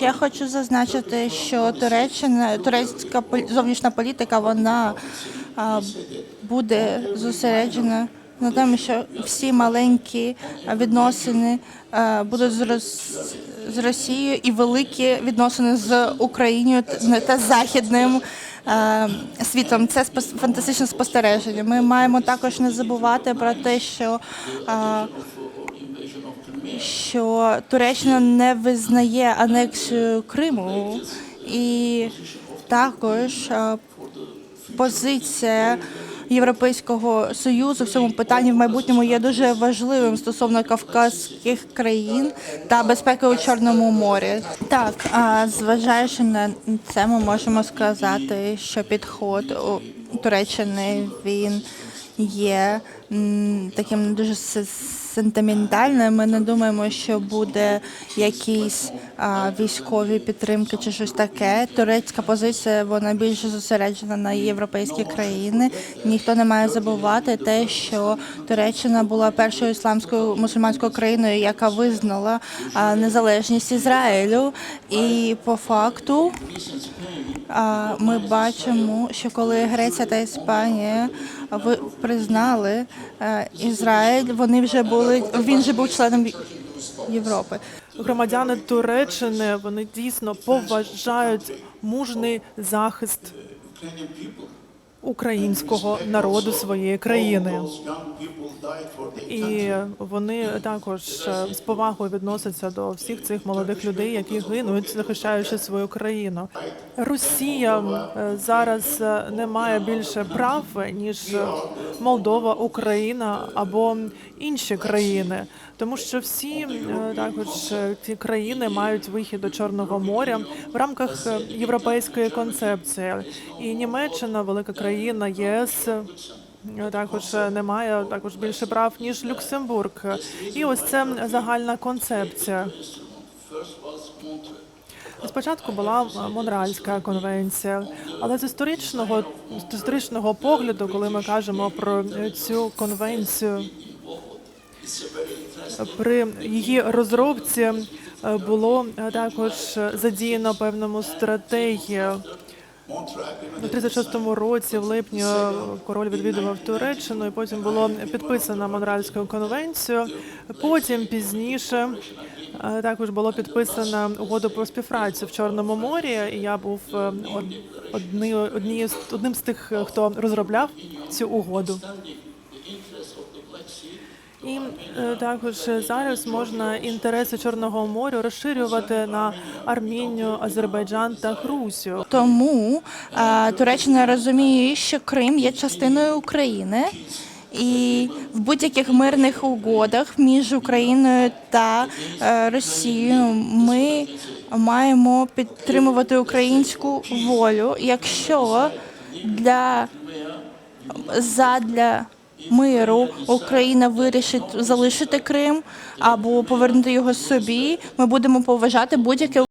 Я хочу зазначити, що Туреччина, турецька зовнішня політика, вона буде зосереджена на тому, що всі маленькі відносини будуть з, Рос- з Росією і великі відносини з Україною та- західним світом. Це фантастичне спостереження. Ми маємо також не забувати про те, що що Туреччина не визнає анексію Криму, і також е, позиція Європейського союзу в цьому питанні в майбутньому є дуже важливим стосовно кавказьких країн та безпеки у Чорному морі. Так, зважаючи на це, ми можемо сказати, що підход у Туреччини він є таким дуже с- сентиментальним. Ми не думаємо, що буде якісь а, військові підтримки чи щось таке. Турецька позиція вона більше зосереджена на європейські країни. Ніхто не має забувати те, що Туреччина була першою ісламською мусульманською країною, яка визнала а, незалежність Ізраїлю. І по факту а, ми бачимо, що коли Греція та Іспанія признали е, Ізраїль, вони вже були він же був членом Європи. Громадяни Туреччини вони дійсно поважають мужний захист українського народу своєї країни. І вони також е, з повагою відносяться до всіх цих молодих людей, які гинуть, захищаючи свою країну. Росія е, зараз е, не має більше прав ніж Молдова, Україна або інші країни, тому що всі також ці країни мають вихід до Чорного моря в рамках європейської концепції. І Німеччина, велика країна, ЄС. е, Також е, немає також більше прав ніж Люксембург, і ось це загальна концепція. Спочатку була е, Монреальська конвенція, але з історичного з історичного погляду, коли ми кажемо про е, цю конвенцію, при її розробці було також задіяно певному стратегію. У 36-му році, в липні, король відвідував Туреччину, і потім було підписано Монреальську конвенцію. Потім пізніше е, також було підписано угоду про співпрацю в Чорному морі. І я був е, од- одні, одним з тих, хто розробляв цю угоду. І е, також зараз можна інтереси Чорного моря розширювати на Армінію, Азербайджан та Грузію. Тому е, Туреччина розуміє, що Крим є частиною України. І в будь-яких мирних угодах між Україною та е, Росією ми маємо підтримувати українську волю, якщо для задля миру Україна вирішить залишити Крим або повернути його собі, ми будемо поважати будь-яке